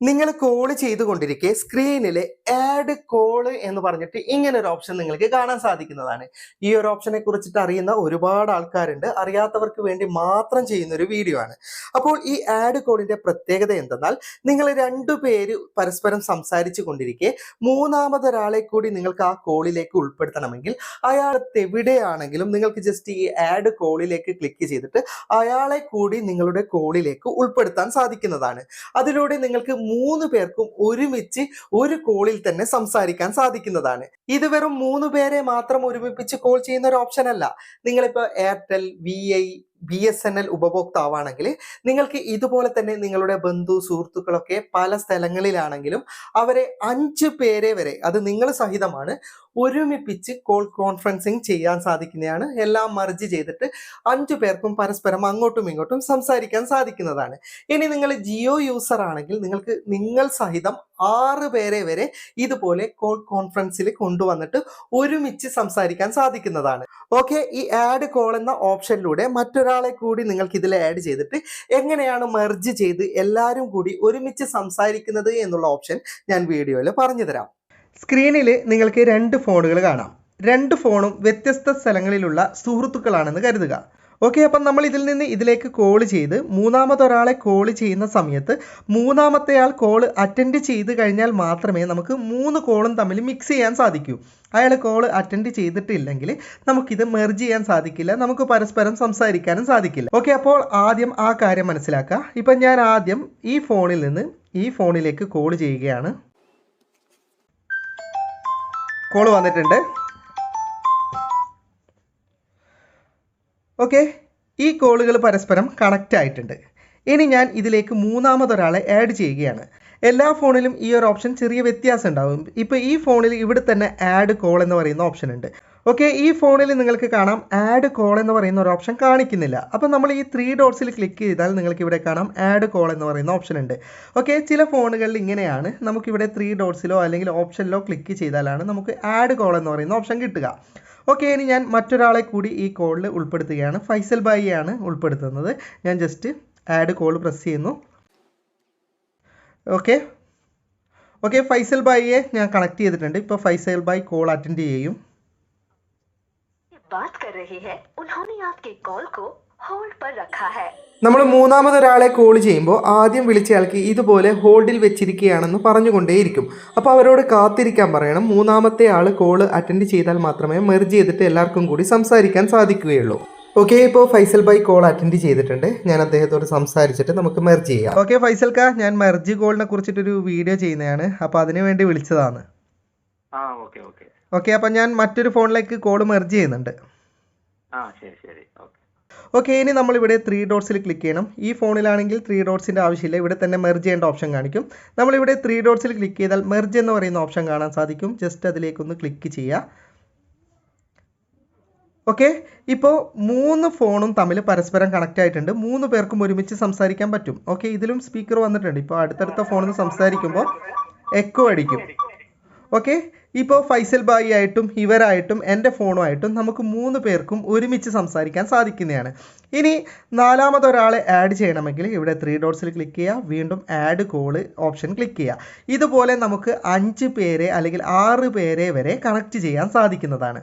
നിങ്ങൾ കോൾ ചെയ്തുകൊണ്ടിരിക്കെ സ്ക്രീനിൽ add call എന്ന് പറഞ്ഞിട്ട് ഇങ്ങനെ ഒരു ഓപ്ഷൻ നിങ്ങൾക്ക് കാണാൻ സാധിക്കുന്നതാണ്. ഈ ഒരു ഓപ്ഷനെ കുറിച്ചിട്ട് അറിയുന്ന ഒരുപാട് ആൾക്കാരുണ്ട്. അറിയാത്തവർക്ക് വേണ്ടി മാത്രം ചെയ്യുന്ന ഒരു വീഡിയോ ആണ്. അപ്പോൾ ഈ ആഡ് കോളിന്റെ പ്രത്യേകത എന്തെന്നാൽ നിങ്ങൾ രണ്ടു പേര് പരസ്പരം സംസാരിച്ചു കൊണ്ടിരിക്കെ മൂന്നാമതൊരാളെ കൂടി നിങ്ങൾക്ക് ആ കോളിലേക്ക് ഉൾപ്പെടുത്തണമെങ്കിൽ അയാൾ എവിടെയാണെങ്കിലും നിങ്ങൾക്ക് ജസ്റ്റ് ഈ ആഡ് കോളിലേക്ക് ക്ലിക്ക് ചെയ്തിട്ട് അയാളെ കൂടി നിങ്ങളുടെ കോളിലേക്ക് ഉൾപ്പെടുത്താൻ സാധിക്കുന്നതാണ്. അതിലൂടെ നിങ്ങൾക്ക് മൂന്ന് പേർക്കും ഒരുമിച്ച് ഒരു കോളിൽ തന്നെ സംസാരിക്കാൻ സാധിക്കുന്നതാണ്. ഇത് വെറും മൂന്ന് പേരെ മാത്രം ഒരുമിപ്പിച്ച് കോൾ ചെയ്യുന്ന ഒരു ഓപ്ഷൻ അല്ല. നിങ്ങളിപ്പോ Airtel V I B S N L ഉപഭോക്താവാണെങ്കിൽ നിങ്ങൾക്ക് ഇതുപോലെ തന്നെ നിങ്ങളുടെ ബന്ധു സുഹൃത്തുക്കളൊക്കെ പല സ്ഥലങ്ങളിലാണെങ്കിലും അവരെ അഞ്ച് പേരെ വരെ അത് നിങ്ങൾ സഹിതമാണ് ഒരുമിപ്പിച്ച് കോൾ കോൺഫറൻസിങ് ചെയ്യാൻ സാധിക്കുന്നതാണ്. എല്ലാം മർജ് ചെയ്തിട്ട് അഞ്ചു പേർക്കും പരസ്പരം അങ്ങോട്ടും ഇങ്ങോട്ടും സംസാരിക്കാൻ സാധിക്കുന്നതാണ്. ഇനി നിങ്ങൾ ജിയോ യൂസർ ആണെങ്കിൽ നിങ്ങൾക്ക് നിങ്ങൾ സഹിതം ആറ് പേരെ വരെ ഇതുപോലെ കോൾ കോൺഫറൻസിൽ കൊണ്ടുവന്നിട്ട് ഒരുമിച്ച് സംസാരിക്കാൻ സാധിക്കുന്നതാണ്. ഓക്കെ ഈ ആഡ് കോൾ എന്ന ഓപ്ഷനിലൂടെ മറ്റൊരാളെ കൂടി നിങ്ങൾക്ക് ഇതിൽ ആഡ് ചെയ്തിട്ട് എങ്ങനെയാണ് മെർജ് ചെയ്ത് എല്ലാവരും കൂടി ഒരുമിച്ച് സംസാരിക്കുന്നത് എന്നുള്ള ഓപ്ഷൻ ഞാൻ വീഡിയോയിൽ പറഞ്ഞു തരാം സ്ക്രീനിൽ നിങ്ങൾക്ക് രണ്ട് ഫോണുകൾ കാണാം. രണ്ട് ഫോണും വ്യത്യസ്ത സ്ഥലങ്ങളിലുള്ള സുഹൃത്തുക്കളാണെന്ന് കരുതുക. ഓക്കെ അപ്പം നമ്മൾ ഇതിൽ നിന്ന് ഇതിലേക്ക് കോൾ ചെയ്ത് മൂന്നാമതൊരാളെ കോൾ ചെയ്യുന്ന സമയത്ത് മൂന്നാമത്തെ ആൾ കോൾ അറ്റൻഡ് ചെയ്ത് കഴിഞ്ഞാൽ മാത്രമേ നമുക്ക് മൂന്ന് കോളും തമ്മിൽ മിക്സ് ചെയ്യാൻ സാധിക്കൂ. അയാൾ കോൾ അറ്റൻഡ് ചെയ്തിട്ടില്ലെങ്കിൽ നമുക്കിത് മെർജ് ചെയ്യാൻ സാധിക്കില്ല. നമുക്ക് പരസ്പരം സംസാരിക്കാനും സാധിക്കില്ല. ഓക്കെ അപ്പോൾ ആദ്യം ആ കാര്യം മനസ്സിലാക്കുക. ഇപ്പം ഞാൻ ആദ്യം ഈ ഫോണിൽ നിന്ന് ഈ ഫോണിലേക്ക് കോൾ ചെയ്യുകയാണ്. കോൾ വന്നിട്ടുണ്ട്. ഓക്കെ ഈ കോളുകൾ പരസ്പരം കണക്റ്റ് ആയിട്ടുണ്ട്. ഇനി ഞാൻ ഇതിലേക്ക് മൂന്നാമതൊരാളെ ആഡ് ചെയ്യുകയാണ്. എല്ലാ ഫോണിലും ഈ ഒരു ഓപ്ഷൻ ചെറിയ വ്യത്യാസം ഉണ്ടാവും. ഇപ്പോൾ ഈ ഫോണിൽ ഇവിടെ തന്നെ ആഡ് കോൾ എന്ന് പറയുന്ന ഓപ്ഷൻ ഉണ്ട്. ഓക്കെ ഈ ഫോണിൽ നിങ്ങൾക്ക് കാണാം ആഡ് കോൾ എന്ന് പറയുന്ന ഒരു ഓപ്ഷൻ കാണിക്കുന്നില്ല. അപ്പോൾ നമ്മൾ ഈ ത്രീ ഡോട്ട്സിൽ ക്ലിക്ക് ചെയ്താൽ നിങ്ങൾക്ക് ഇവിടെ കാണാം ആഡ് കോൾ എന്ന് പറയുന്ന ഓപ്ഷൻ ഉണ്ട്. ഓക്കെ ചില ഫോണുകളിൽ ഇങ്ങനെയാണ്. നമുക്കിവിടെ ത്രീ ഡോട്ട്സിലോ അല്ലെങ്കിൽ ഓപ്ഷനിലോ ക്ലിക്ക് ചെയ്താലാണ് നമുക്ക് ആഡ് കോൾ എന്ന് പറയുന്ന ഓപ്ഷൻ കിട്ടുക. ഓക്കെ ഇനി ഞാൻ മറ്റൊരാളെ കൂടി ഈ കോളിൽ ഉൾപ്പെടുത്തുകയാണ്. ഫൈസൽ ബായിയാണ് ഉൾപ്പെടുത്തുന്നത്. ഞാൻ ജസ്റ്റ് ആഡ് കോൾ പ്രസ് ചെയ്യുന്നു. ഓക്കെ ഓക്കെ ഫൈസൽ ബായിയെ ഞാൻ കണക്ട് ചെയ്തിട്ടുണ്ട്. ഇപ്പോൾ ഫൈസൽ ബായ് കോൾ അറ്റൻഡ് ചെയ്യും. നമ്മൾ മൂന്നാമതൊരാളെ കോൾ ചെയ്യുമ്പോൾ ആദ്യം വിളിച്ചയാൾക്ക് ഇതുപോലെ ഹോൾഡിൽ വെച്ചിരിക്കുകയാണെന്ന് പറഞ്ഞുകൊണ്ടേയിരിക്കും. അപ്പോൾ അവരോട് കാത്തിരിക്കാൻ പറയണം. മൂന്നാമത്തെ ആൾ കോൾ അറ്റൻഡ് ചെയ്താൽ മാത്രമേ മെർജ് ചെയ്തിട്ട് എല്ലാവർക്കും കൂടി സംസാരിക്കാൻ സാധിക്കുകയുള്ളൂ. ഓക്കെ ഇപ്പോൾ ഫൈസൽ ഭായ് കോൾ അറ്റൻഡ് ചെയ്തിട്ടുണ്ട്. ഞാൻ അദ്ദേഹത്തോട് സംസാരിച്ചിട്ട് നമുക്ക് മെർജ് ചെയ്യാം. ഓക്കെ ഫൈസൽ കാ ഞാൻ മെർജ് കോളിനെ കുറിച്ചിട്ടൊരു വീഡിയോ ചെയ്യുന്നതാണ്. അപ്പോൾ അതിനു വേണ്ടി വിളിച്ചതാണ്. ആ ഓക്കെ ഓക്കെ ഓക്കെ അപ്പം ഞാൻ മറ്റൊരു ഫോണിലേക്ക് കോൾ മെർജ് ചെയ്യുന്നുണ്ട്. ആ ശരി ശരി ഓക്കെ ഓക്കെ ഇനി നമ്മൾ ഇവിടെ ത്രീ ഡോട്ട്സിൽ ക്ലിക്ക് ചെയ്യണം. ഈ ഫോണിലാണെങ്കിൽ ത്രീ ഡോട്ട്സിന്റെ ആവശ്യമില്ല. ഇവിടെ തന്നെ മെർജ് ചെയ്യേണ്ട ഓപ്ഷൻ കാണിക്കും. നമ്മളിവിടെ ത്രീ ഡോട്ട്സിൽ ക്ലിക്ക് ചെയ്താൽ മെർജ് എന്ന് പറയുന്ന ഓപ്ഷൻ കാണാൻ സാധിക്കും. ജസ്റ്റ് അതിലേക്കൊന്ന് ക്ലിക്ക് ചെയ്യുക. ഓക്കെ ഇപ്പോൾ മൂന്ന് ഫോണും തമ്മിൽ പരസ്പരം കണക്റ്റ് ആയിട്ടുണ്ട്. മൂന്ന് പേർക്കും ഒരുമിച്ച് സംസാരിക്കാൻ പറ്റും. ഓക്കെ ഇതിലും സ്പീക്കർ വന്നിട്ടുണ്ട്. ഇപ്പോൾ അടുത്തടുത്ത ഫോണിൽ സംസാരിക്കുമ്പോൾ എക്കോ അടിക്കും. ഓക്കെ ഇപ്പോൾ ഫൈസൽ ബായി ആയിട്ടും ഇവരായിട്ടും എന്റെ ഫോണുമായിട്ടും നമുക്ക് മൂന്ന് പേർക്കും ഒരുമിച്ച് സംസാരിക്കാൻ സാധിക്കുന്നതാണ്. ഇനി നാലാമതൊരാളെ ആഡ് ചെയ്യണമെങ്കിൽ ഇവിടെ ത്രീ ഡോട്ട്സിൽ ക്ലിക്ക് ചെയ്യുക വീണ്ടും ആഡ് കോൾ ഓപ്ഷൻ ക്ലിക്ക് ചെയ്യുക ഇതുപോലെ നമുക്ക് അഞ്ച് പേരെ അല്ലെങ്കിൽ ആറ് പേരെ വരെ കണക്ട് ചെയ്യാൻ സാധിക്കുന്നതാണ്.